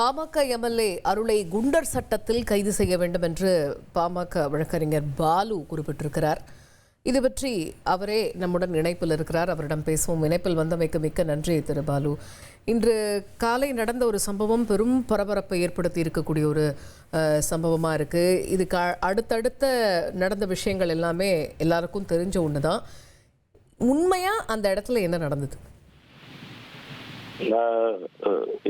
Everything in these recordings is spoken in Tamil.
பாமக எம்எல்ஏ அருளை குண்டர் சட்டத்தில் கைது செய்ய வேண்டும் என்று பாமக வழக்கறிஞர் பாலு குறிப்பிட்டிருக்கிறார். இது பற்றி அவரே நம்முடன் இணைப்பில் இருக்கிறார். அவரிடம் பேசுவோம். இணைப்பில் வந்தமைக்கு மிக்க நன்றி திரு பாலு. இன்று காலை நடந்த ஒரு சம்பவம் பெரும் பரபரப்பை ஏற்படுத்தி இருக்கக்கூடிய ஒரு சம்பவமாக இருக்குது இது க அடுத்தடுத்த நடந்த விஷயங்கள் எல்லாமே எல்லாருக்கும் தெரிஞ்ச ஒன்று தான் உண்மையாக அந்த இடத்துல என்ன நடந்தது?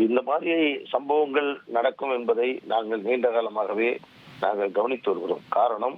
இந்த மாதிரி சம்பவங்கள் நடக்கும் என்பதை நாங்கள் நீண்ட காலமாகவே நாங்கள் கவனித்து வருகிறோம். காரணம்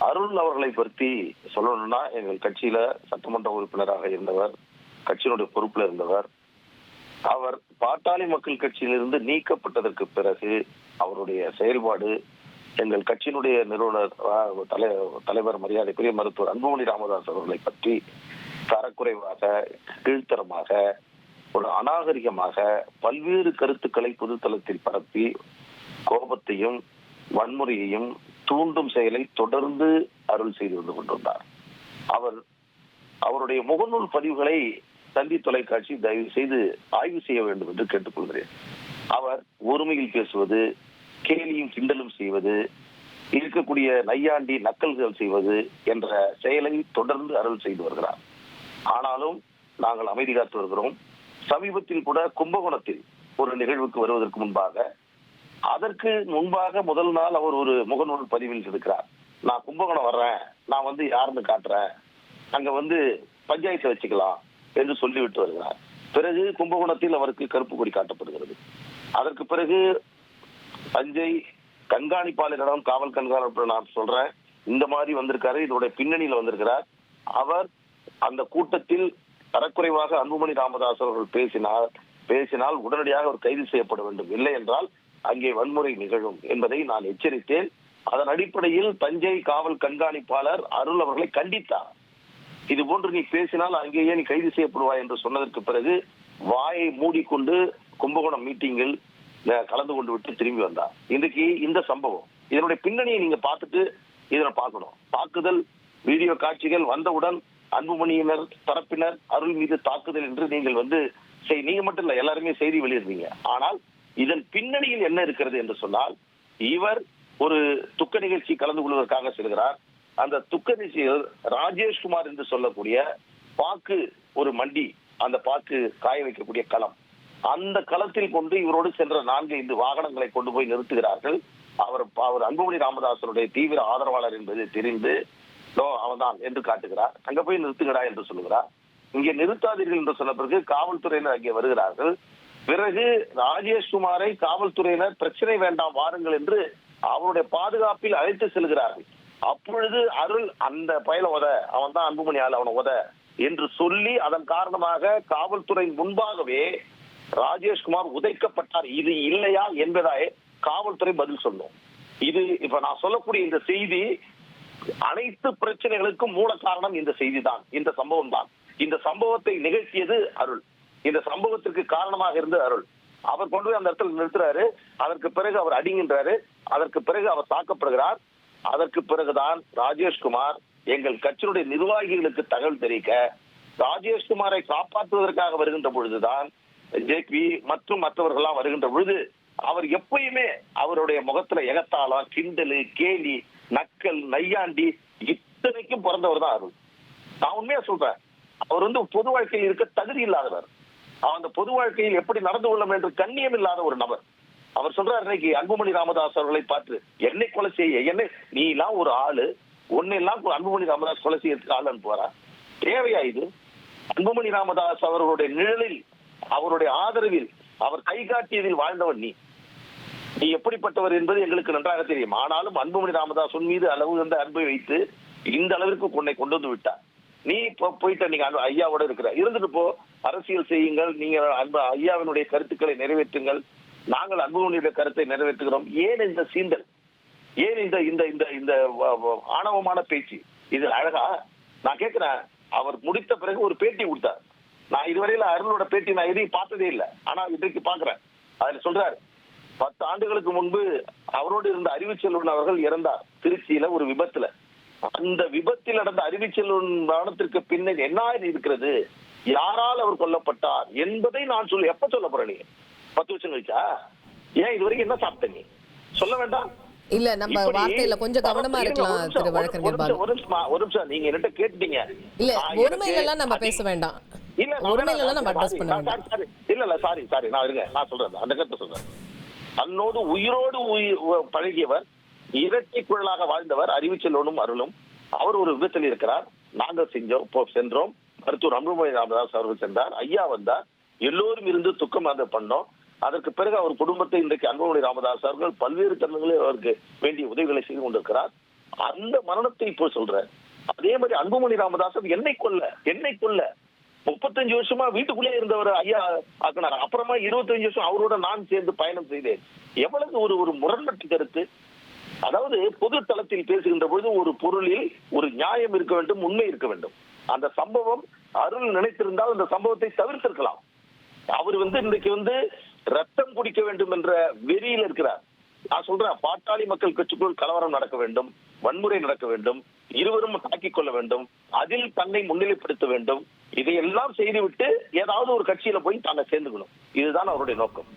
அருள் அவர்களை பற்றி சொல்லணும்னா எங்கள் கட்சியில சட்டமன்ற உறுப்பினராக இருந்தவர் கட்சியினுடைய பொறுப்புல இருந்தவர் அவர் பாட்டாளி மக்கள் கட்சியிலிருந்து நீக்கப்பட்டதற்கு பிறகு அவருடைய செயல்பாடு எங்கள் கட்சியினுடைய நிறுவனர் தலை தலைவர் மரியாதைக்குரிய மருத்துவர் அன்புமணி ராமதாஸ் அவர்களை பற்றி தரக்குறைவாக கீழ்த்தரமாக ஒரு அநாகரிகமாக பல்வேறு கருத்துக்களை பொதுத்தளத்தில் பரப்பி கோபத்தையும் வன்முறையையும் தூண்டும் செயலை தொடர்ந்து அருள் செய்து வந்து கொண்டிருந்தார். அவர் அவருடைய முகநூல் பதிவுகளை தந்தி தொலைக்காட்சி தயவு செய்து ஆய்வு செய்ய வேண்டும் என்று கேட்டுக்கொள்கிறேன். அவர் ஒருமையில் பேசுவது கேலியும் கிண்டலும் செய்வது இருக்கக்கூடிய நையாண்டி நக்கல்கள் செய்வது என்ற செயலை தொடர்ந்து அருள் செய்து வருகிறார். ஆனாலும் நாங்கள் அமைதி காத்து வருகிறோம். சமீபத்தில் கூட கும்பகோணத்தில் ஒரு நிகழ்வுக்கு வருவதற்கு முன்பாக அதற்கு முன்பாக முதல் நாள் அவர் ஒரு முகநூல் பதிவில் இருக்கிறார். நான் கும்பகோணம் வர்றேன். நான் வந்து யாருன்னு காட்டுறேன். அங்க வந்து பஞ்சாயத்து வச்சுக்கலாம் என்று சொல்லிவிட்டு வருகிறார். பிறகு கும்பகோணத்தில் அவருக்கு கருப்பு கொடி காட்டப்படுகிறது. அதற்கு பிறகு தஞ்சை கண்காணிப்பாளரிடம் காவல் கண்காணிப்பாளர் நான் சொல்றேன். இந்த மாதிரி வந்திருக்காரு. இதோட பின்னணியில வந்திருக்கிறார். அவர் அந்த கூட்டத்தில் தரக்குறைவாக அன்புமணி ராமதாஸ் அவர்கள் பேசினார் பேசினால் உடனடியாக அவர் கைது செய்யப்பட வேண்டும். இல்லை என்றால் அங்கே வன்முறை நிகழும் என்பதை நான் எச்சரித்தேன். அதன் அடிப்படையில் தஞ்சை காவல் கண்காணிப்பாளர் அருள் அவர்களை கண்டித்தார். இது போன்று நீ பேசினால் அங்கேயே நீ கைது செய்யப்படுவாய் என்று சொன்னதற்கு பிறகு வாயை மூடிக்கொண்டு கும்பகோணம் மீட்டிங்கில் கலந்து கொண்டு விட்டு திரும்பி வந்தார். இன்றைக்கு இந்த சம்பவம். இதனுடைய பின்னணியை நீங்க பார்த்துட்டு இதனை பார்க்கணும். தாக்குதல் வீடியோ காட்சிகள் வந்தவுடன் அன்புமணியினர் தரப்பினர் அருள் மீது தாக்குதல் என்று நீங்கள் வந்து செய்- நீங்க மட்டும் இல்ல எல்லாருமே செய்தி வெளியிடுறீங்க. ஆனால் இதன் பின்னணியில் என்ன இருக்கிறது என்று சொன்னால் இவர் ஒரு துக்க நிகழ்ச்சி கலந்து கொள்வதற்காக செல்கிறார். அந்த துக்க நிகழ்ச்சியில் ராஜேஷ்குமார் என்று சொல்லக்கூடிய பாக்கு ஒரு மண்டி அந்த பாக்கு காய வைக்கக்கூடிய களம். அந்த களத்தில் கொண்டு இவரோடு சென்ற நான்கு ஐந்து வாகனங்களை கொண்டு போய் நிறுத்துகிறார்கள். அவர் அவர் அன்புமணி ராமதாசனுடைய தீவிர ஆதரவாளர் என்பது தெரிந்து "நோ, அவன்தான் என்று காட்டுகிறார். அங்க போய் நிறுத்துங்கடா என்று சொல்லுகிறார். இங்கே நிறுத்தாதீர்கள் என்று சொன்ன பிறகு காவல்துறையினர் அங்கே வருகிறார்கள். பிறகு ராஜேஷ்குமாரை காவல்துறையினர் பிரச்சனை வேண்டாம் வாருங்கள் என்று அவருடைய பாதுகாப்பில் அழைத்து செல்கிறார்கள். அப்பொழுது அருள் அந்த பயல உத அவன் தான் அன்புமணி ஆள் அவனை உத என்று சொல்லி அதன் காரணமாக காவல்துறையின் முன்பாகவே ராஜேஷ்குமார் உதைக்கப்பட்டார். இது இல்லையா என்பதாய் காவல்துறை பதில் சொல்லும் இது இப்ப நான் சொல்லக்கூடிய இந்த செய்தி அனைத்து பிரச்சனைகளுக்கும் மூல காரணம் இந்த செய்தி தான் இந்த சம்பவம் தான் இந்த சம்பவத்தை நிகழ்த்தியது அருள். இந்த சம்பவத்திற்கு காரணமாக இருந்தது அருள். அவர் கொண்டு போய் அந்த இடத்துல நிறுத்துறாரு. அதற்கு பிறகு அவர் அடிங்கின்றாரு அதற்கு பிறகு அவர் தாக்கப்படுகிறார். அதற்கு பிறகுதான் ராஜேஷ்குமார் எங்கள் கட்சியினுடைய நிர்வாகிகளுக்கு தகவல் தெரிவிக்க ராஜேஷ்குமாரை காப்பாற்றுவதற்காக வருகின்ற பொழுதுதான் ஜேபி மற்றும் மற்றவர்கள்லாம் வருகின்ற பொழுது அவர் எப்பயுமே அவருடைய முகத்துல எகத்தாளம் கிண்டலு கேலி நக்கல் நையாண்டி இத்தனைக்கும் பிறந்தவர் தான் அருள் நான் உண்மையா சொல்றேன் அவர் வந்து பொது வாழ்க்கையில் இருக்க தகுதி இல்லாதவர். அந்த பொது வாழ்க்கையில் எப்படி நடந்து கொள்ளும் என்று கண்ணியம் இல்லாத ஒரு நபர். அவர் சொல்றாரு இன்னைக்கு அன்புமணி ராமதாஸ் அவர்களை பார்த்து என்னை கொலை செய்ய என்னை நீ எல்லாம் ஒரு ஆளு உன்னை எல்லாம் அன்புமணி ராமதாஸ் கொலை செய்யறதுக்கு ஆள் அனுப்புவாரா? தேவையா இது? அன்புமணி ராமதாஸ் அவர்களுடைய நிழலில் அவருடைய ஆதரவில் அவர் கை காட்டியதில் வாழ்ந்தவன் நீ. நீ எப்படிப்பட்டவர் என்பது எங்களுக்கு நன்றாக தெரியும். ஆனாலும் அன்புமணி ராமதாஸ் மீது அளவு அந்த அன்பை வைத்து இந்த அளவிற்கு உன்னை கொண்டு வந்து விட்டார். நீ இப்போ போயிட்ட நீங்க அன்பு ஐயாவோட இருக்கிற. இருந்துட்டு போ. அரசியல் செய்யுங்கள். நீங்க அன்பு ஐயாவினுடைய கருத்துக்களை நிறைவேற்றுங்கள். நாங்கள் அன்புமணியுடைய கருத்தை நிறைவேற்றுகிறோம். ஏன் இந்த சீண்டல்? ஏன் இந்த இந்த இந்த இந்த வ- ஆணவமான பேச்சு? இது அழகா நான் கேட்கிறேன். அவர் முடித்த பிறகு ஒரு பேட்டி கொடுத்தார். நான் இதுவரையில அருளோட பேட்டி நான் எதையும் பார்த்ததே இல்லை. ஆனா இன்றைக்கு பாக்குறேன் அதுல சொல்றாரு பத்து ஆண்டுகளுக்கு முன்பு அவரோடு இருந்த அறிவுச்செல்வன் அவர்கள் இறந்தார் திருச்சியில ஒரு விபத்துல. அந்த விபத்தில் நடந்த அறிவுச்செல்வன் மரணத்திற்கு பின்னணி என்ன இருக்கிறது? யாரால் அவர் கொல்லப்பட்டார் என்பதை நான் சொல்லி எப்ப சொல்ல போறேன் நீ? பத்து வருஷம் கழிச்சா? ஏன் இது வரைக்கும் என்ன சாப்பிட்ட நீ? சொல்ல வேண்டாம். இல்ல நம்ம வார்த்தையில கொஞ்சம் கவனமா இருக்கலாம் திரு வழக்கறிஞர் பாலு. நிமிஷம், ஒரு நிமிஷம், நீங்க என்கிட்ட கேட்டீங்க இல்ல ஒருமையில எல்லாம் நம்ம பேச வேண்டாம். இல்ல. இல்ல இல்ல சாரி சாரி நான் இருங்க நான் சொல்றேன் அந்த கருத்தை சொல்றேன். தன்னோடு உயிரோடு உயிர் பழகியவர் இரட்டை குழலாக வாழ்ந்தவர் அறிவுச்செல்வனும் அருளும். அவர் ஒரு விபத்தில் இருக்கிறார். நாங்கள் செஞ்சோம் சென்றோம். மருத்துவர் அன்புமணி ராமதாஸ் அவர்கள் சென்றார். ஐயா வந்தார். எல்லோரும் இருந்து துக்கம் அந்த பண்ணோம். அதற்கு பிறகு அவர் குடும்பத்தை இன்றைக்கு அன்புமணி ராமதாஸ் அவர்கள் பல்வேறு தருணங்களில் அவருக்கு வேண்டிய உதவிகளை செய்து கொண்டிருக்கிறார். அந்த மரணத்தை இப்போ சொல்றேன். அதே மாதிரி அன்புமணி ராமதாஸ் என்னை கொல்ல என்னை கொல்ல. முப்பத்தஞ்சு வருஷமா வீட்டுக்குள்ளே இருந்தவர் ஐயா ஆக்கினார். அப்புறமா இருபத்தஞ்சு வருஷம் அவரோட நான் சேர்ந்து பயணம் செய்தேன். எவ்வளவு ஒரு ஒரு முரண்பட்டு கருத்து. அதாவது பொது தளத்தில் பேசுகின்ற பொழுது ஒரு பொருளில் ஒரு நியாயம் இருக்க வேண்டும் உண்மை இருக்க வேண்டும். அந்த சம்பவம் அருள் நினைத்திருந்தால் அந்த சம்பவத்தை தவிர்த்திருக்கலாம். அவர் வந்து இன்றைக்கு வந்து ரத்தம் குடிக்க வேண்டும் என்ற வெறியில் இருக்கிறார். நான் சொல்றேன் பாட்டாளி மக்கள் கட்சிக்குள் கலவரம் நடக்க வேண்டும் வன்முறை நடக்க வேண்டும் இருவரும் தாக்கிக் கொள்ள வேண்டும் அதில் தன்னை முன்னிலைப்படுத்த வேண்டும் இதையெல்லாம் செய்துவிட்டு ஏதாவது ஒரு கட்சியில போய் தாங்க சேர்ந்துக்கணும். இதுதான் அவருடைய நோக்கம்.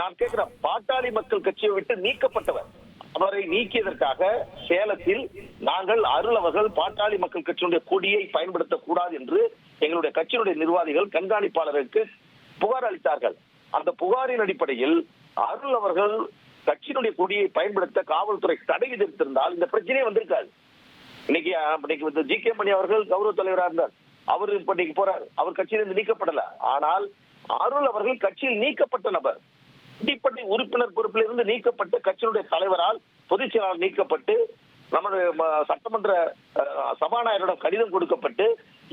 நான் கேட்கிறேன் பாட்டாளி மக்கள் கட்சியை விட்டு நீக்கப்பட்டவர். அவரை நீக்கியதற்காக சேலத்தில் நாங்கள் அருளவர்கள் பாட்டாளி மக்கள் கட்சியினுடைய கொடியை பயன்படுத்தக்கூடாது என்று எங்களுடைய கட்சியினுடைய நிர்வாகிகள் கண்காணிப்பாளருக்கு புகார் அளித்தார்கள். அந்த புகாரின் அடிப்படையில் அருள் அவர்கள் கட்சியினுடைய கொடியை பயன்படுத்த காவல்துறை தடை விதித்திருந்தால் இந்த பிரச்சனையே வந்திருக்காது. இன்னைக்கு இன்னைக்கு வந்து ஜி கே மணி அவர்கள் கௌரவ தலைவராக இருந்தார். அவர் இப்ப போறார். அவர் கட்சியிலிருந்து நீக்கப்படல. ஆனால் அருள் அவர்கள் கட்சியில் நீக்கப்பட்ட நபர். அடிப்படை உறுப்பினர் பொறுப்பிலிருந்து நீக்கப்பட்டு கட்சியினுடைய தலைவரால் பொதுச் செயலாளர் நீக்கப்பட்டு நமது சட்டமன்ற சபாநாயகரிடம் கடிதம் கொடுக்கப்பட்டு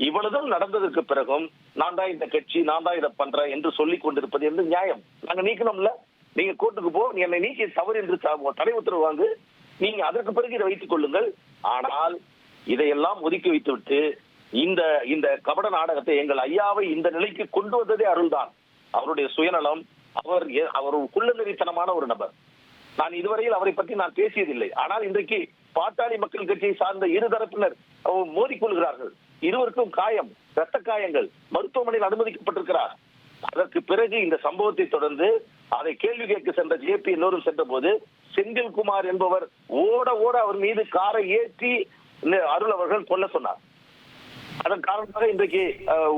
இவ்வளவுதான் நடந்ததற்கு பிறகும் நான் தான் இந்த கட்சி நான் தான் இதை பண்றேன் என்று சொல்லிக் கொண்டிருப்பது என்று நியாயம். நாங்க நீக்கணும்ல. நீங்க கோர்ட்டுக்கு போ நீ என்னை நீக்கி தவறு என்று தடை உத்தரவு வாங்கு. நீங்க அதற்கு பிறகு இதை வைத்துக் கொள்ளுங்கள். ஆனால் இதையெல்லாம் ஒதுக்கி வைத்துவிட்டு இந்த இந்த கபட நாடகத்தை எங்கள் ஐயாவை இந்த நிலைக்கு கொண்டு வந்ததே அருள்தான். அவருடைய சுயநலம் அவர் எ- அவர் குள்ளநெறித்தனமான ஒரு நபர். நான் இதுவரையில் அவரை பற்றி நான் பேசியதில்லை. ஆனால் இன்றைக்கு பாட்டாளி மக்கள் கட்சியை சார்ந்த இரு தரப்பினர் மோதிக்கொள்கிறார்கள். இருவருக்கும் காயம் இரத்த காயங்கள். மருத்துவமனையில் அனுமதிக்கப்பட்டிருக்கிறார். அதற்கு பிறகு இந்த சம்பவத்தை தொடர்ந்து அதை கேள்வி கேட்க சென்ற ஜேபி எல்லோரும் சென்ற போது செந்தில்குமார் என்பவர் ஓட ஓட அவர் மீது காரை ஏற்றி அருள் அவர்கள் கொல்ல சொன்னார். அதன் காரணமாக இன்றைக்கு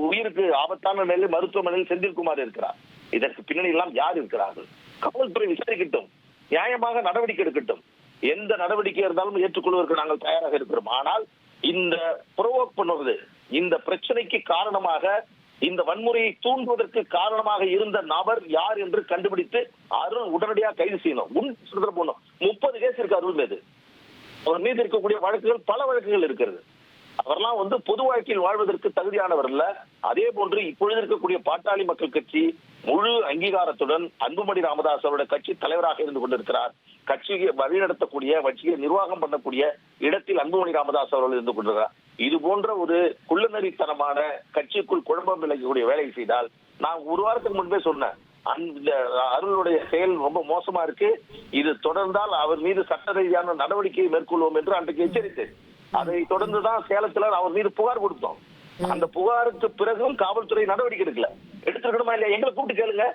உயிருக்கு ஆபத்தான நிலையில் மருத்துவமனையில் செந்தில்குமார் இருக்கிறார். இதற்கு பின்னணி எல்லாம் யார் இருக்கிறார்கள்? காவல்துறை விசாரிக்கட்டும். நியாயமாக நடவடிக்கை எடுக்கட்டும். எந்த நடவடிக்கை இருந்தாலும் ஏற்றுக்கொள்வதற்கு நாங்கள் தயாராக இருக்கிறோம். ஆனால் இந்த புரோவோக் பண்ணுவது இந்த பிரச்சனைக்கு காரணமாக இந்த வன்முறையை தூண்டுவதற்கு காரணமாக இருந்த நபர் யார் என்று கண்டுபிடித்து அருள் உடனடியாக கைது செய்யணும். உன் போடணும். முப்பது கேஸ் இருக்கு அருள் மீது. அவர் மீது இருக்கக்கூடிய வழக்குகள் பல வழக்குகள் இருக்கிறது. அவர்லாம் வந்து பொது வாழ்க்கையில் வாழ்வதற்கு தகுதியானவர் இல்ல அதே போன்று இப்பொழுது இருக்கக்கூடிய பாட்டாளி மக்கள் கட்சி முழு அங்கீகாரத்துடன் அன்புமணி ராமதாஸ் அவருடைய கட்சி தலைவராக இருந்து கொண்டிருக்கிறார். கட்சியை வழிநடத்தக்கூடிய கட்சியை நிர்வாகம் பண்ணக்கூடிய இடத்தில் அன்புமணி ராமதாஸ் அவர்கள் இருந்து கொண்டிருக்கிறார். இது போன்ற ஒரு குள்ளநெறித்தனமான கட்சிக்குள் குழப்பம் விளைக்கக்கூடிய வேலையை செய்தால் நான் ஒரு வாரத்துக்கு முன்பே சொன்னேன். அந்த அருளுடைய செயல் ரொம்ப மோசமா இருக்கு. இது தொடர்ந்தால் அவர் மீது சட்ட ரீதியான நடவடிக்கையை மேற்கொள்வோம் என்று அன்றைக்கு எச்சரித்தேன் அதை தொடர்ந்துதான் சேலத்துல அவர் மீது புகார் கொடுத்தோம். அந்த புகாருக்கு பிறகும் காவல்துறை நடவடிக்கை எடுக்கல. எடுத்திருக்கணுமா இல்லையா? எங்களை கூப்பிட்டு கேளுங்க.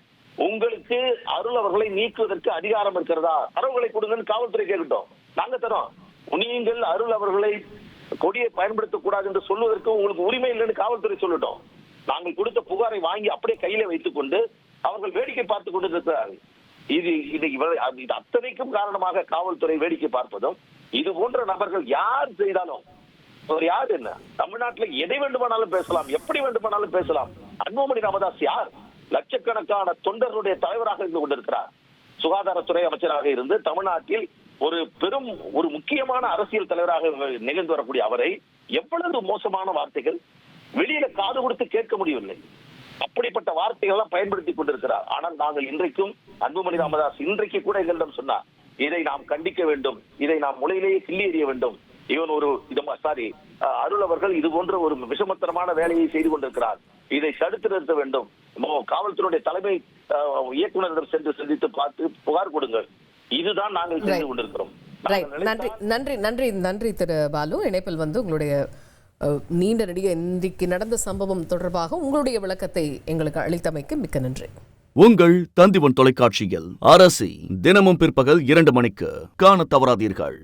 உங்களுக்கு அருள் அவர்களை நீக்குவதற்கு அதிகாரம் இருக்கிறதா? தரவுகளை கொடுங்கன்னு காவல்துறை கேட்கட்டும் நாங்க தரோம். நீங்கள் அருள் அவர்களை கொடியை பயன்படுத்தக்கூடாது என்று சொல்வதற்கு உங்களுக்கு உரிமை இல்லைன்னு காவல்துறை சொல்லட்டும். நாங்கள் கொடுத்த புகாரை வாங்கி அப்படியே கையில வைத்துக் கொண்டு அவர்கள் வேடிக்கை பார்த்து கொண்டிருக்கிறார்கள். இது இது இவர் இது அத்தனைக்கும் காரணமாக காவல்துறை வேடிக்கை பார்ப்பதும் இது போன்ற நபர்கள் யார் செய்தாலும் அவர் யார் என்ன? தமிழ்நாட்டில் எதை வேண்டுமானாலும் பேசலாம் எப்படி வேண்டுமானாலும் பேசலாம். அன்புமணி ராமதாஸ் யார்? லட்சக்கணக்கான தொண்டர்களுடைய தலைவராக இருந்து கொண்டிருக்கிறார். சுகாதாரத்துறை அமைச்சராக இருந்து தமிழ்நாட்டில் ஒரு பெரும் ஒரு முக்கியமான அரசியல் தலைவராக நிகழ்ந்து வரக்கூடிய அவரை எவ்வளவு மோசமான வார்த்தைகள்? வெளியில காது கொடுத்து கேட்க முடியவில்லை. அப்படிப்பட்ட வார்த்தைகள் எல்லாம் பயன்படுத்தி கொண்டிருக்கிறார். ஆனால் நாங்கள் இன்றைக்கும் அன்புமணி ராமதாஸ் இன்றைக்கு கூட எங்களிடம் சொன்னார் இதை நாம் கண்டிக்க வேண்டும். இதை நாம் முளையிலேயே கிள்ளி எறிய வேண்டும். இவன் ஒரு சாரி அருள் அவர்கள் இது போன்ற ஒரு விஷமத்தனமான வேலையை செய்து கொண்டிருக்கிறார். இதை தடுத்து நிறுத்த வேண்டும். காவல்துறையுடைய தலைமை அஹ், இயக்குனரிடம் சென்று சந்தித்து பார்த்து புகார் கொடுங்கள். இதுதான் நாங்கள் செய்து. கொண்டிருக்கிறோம். நன்றி நன்றி நன்றி நன்றி திரு பாலு. இணைப்பில் வந்து உங்களுடைய நீண்ட நெடிய இன்றைக்கு நடந்த சம்பவம் தொடர்பாக உங்களுடைய விளக்கத்தை எங்களுக்கு அளித்தமைக்கு மிக்க நன்றி. உங்கள் தந்திவன் தொலைக்காட்சியில் அரசி தினமும் பிற்பகல் இரண்டு மணிக்கு காணத் தவறாதீர்கள்.